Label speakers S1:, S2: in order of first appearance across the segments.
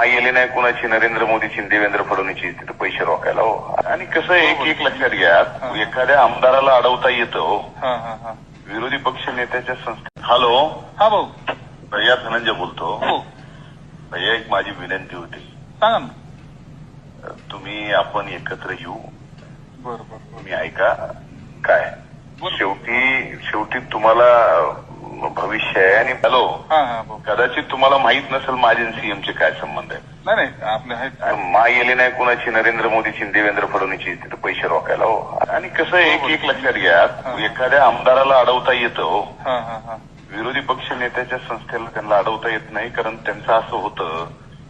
S1: आली नाही कुणाची नरेंद्र मोदीची देवेंद्र फडणवीसची तिथे पैसे रोखायला हो. आणि कसं आहे, एक एक लक्षात घ्या एखाद्या आमदाराला अडवता येतं हो. विरोधी पक्ष नेत्याच्या संस्थे हॅलो?
S2: हा भाऊ.
S1: भैया धनंजय बोलतो.
S2: हो.
S1: भैया एक माझी विनंती होती.
S2: सांगा ना.
S1: तुम्ही आपण एकत्र येऊ.
S2: बरं बरं बरं.
S1: तुम्ही ऐका काय. शेवटी शेवटी तुम्हाला भविष्य आहे आणि हॅलो
S2: हा हा भाऊ
S1: कदाचित तुम्हाला माहीत नसेल माझे सीएमचे काय संबंध आहे.
S2: नाही नाही आपले आहेत.
S1: मा येली नाही कुणाची नरेंद्र मोदीची देवेंद्र फडणवीसची तिथे पैसे रोखायला हो. आणि कसं आहे, एक एक लक्षात घ्या एखाद्या आमदाराला अडवता येतं हो.
S2: हा हा हा.
S1: विरोधी पक्ष नेत्याच्या संस्थेला त्यांना अडवता येत नाही कारण त्यांचं असं होतं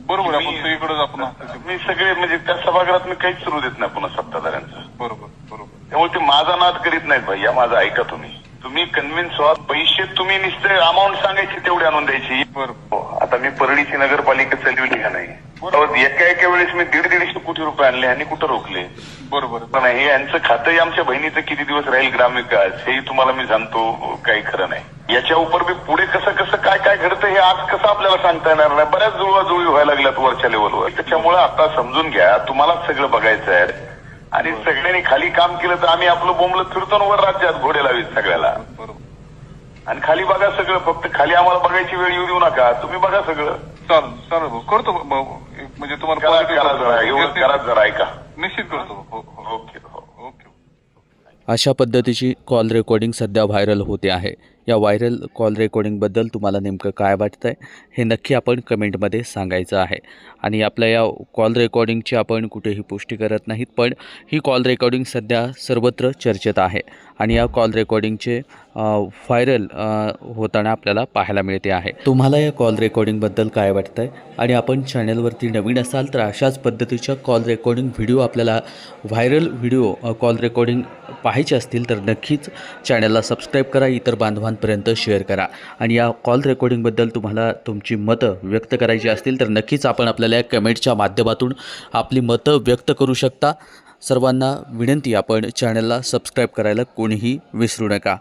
S2: बरोबर आहे, आपण सगळीकडेच आपण असतो.
S1: मी सगळे म्हणजे त्या सभागृहात मी काहीच सुरू देत नाही पुन्हा सत्ताधाऱ्यांचं.
S2: बरोबर बरोबर.
S1: त्यामुळे ते माझा नाद करीत नाहीत भैया माझा ऐका तुम्ही. तुम्ही कन्व्हिन्स व्हा पैसे तुम्ही नुसते अमाऊंट सांगायची तेवढी आणून द्यायची. हो, आता मी परळीची नगरपालिका चालविली का नाही? एका एका वेळेस मी दीड दीडशे कोटी रुपये आणले आणि कुठं रोखले?
S2: बरोबर.
S1: पण हे यांचं खातंही आमच्या बहिणीचं किती दिवस राहील ग्रामविकास हेही तुम्हाला मी सांगतो काही खरं नाही. याच्या उपर मी पुढे कसं कसं काय काय घडतं हे आज कसं आपल्याला सांगता येणार नाही? बऱ्याच जुळवाजुळवी व्हायला लागल्यात वरच्या लेवलवर त्याच्यामुळे आता समजून घ्या तुम्हालाच सगळं बघायचं आहे. आणि सगळ्यांनी खाली काम केलं तर आम्ही आपलं बोंबलं फिरतो वर राज्यात घोडे लावीत सगळ्याला.
S2: बरोबर
S1: आणि खाली बघा सगळं फक्त खाली आम्हाला बघायची वेळ येऊ देऊ नका. तुम्ही बघा सगळं.
S2: चालेल चालेल भाऊ. करतो म्हणजे तुम्हाला
S1: करा जरा ऐका.
S2: निश्चित करतो.
S3: अशा पद्धतीची कॉल रेकॉर्डिंग सध्या व्हायरल होते आहे. या व्हायरल कॉल रेकॉर्डिंगबद्दल तुम्हाला नेमकं काय वाटतं आहे हे नक्की आपण कमेंटमध्ये सांगायचं आहे. आणि आपल्या या कॉल रेकॉर्डिंगची आपण कुठेही पुष्टी करत नाहीत पण ही कॉल रेकॉर्डिंग सध्या सर्वत्र चर्चेत आहे. आणि या कॉल रेकॉर्डिंगचे व्हायरल होताना आपल्याला पाहायला मिळते आहे. तुम्हाला या कॉल रेकॉर्डिंगबद्दल काय वाटतं आहे आणि आपण चॅनलवरती नवीन असाल तर अशाच पद्धतीच्या कॉल रेकॉर्डिंग व्हिडिओ आपल्याला व्हायरल व्हिडिओ कॉल रेकॉर्डिंग पाहायचे असतील तर नक्कीच चॅनलला सबस्क्राईब करा इतर बांधवांपर्यंत शेअर करा. आणि या कॉल रेकॉर्डिंगबद्दल तुम्हाला तुमची मतं व्यक्त करायची असतील तर नक्कीच आपण आपल्याला या कमेंटच्या माध्यमातून आपली मतं व्यक्त करू शकता. सर्वांना विनंती आपण चॅनलला सबस्क्राईब करायला कोणीही विसरू नका.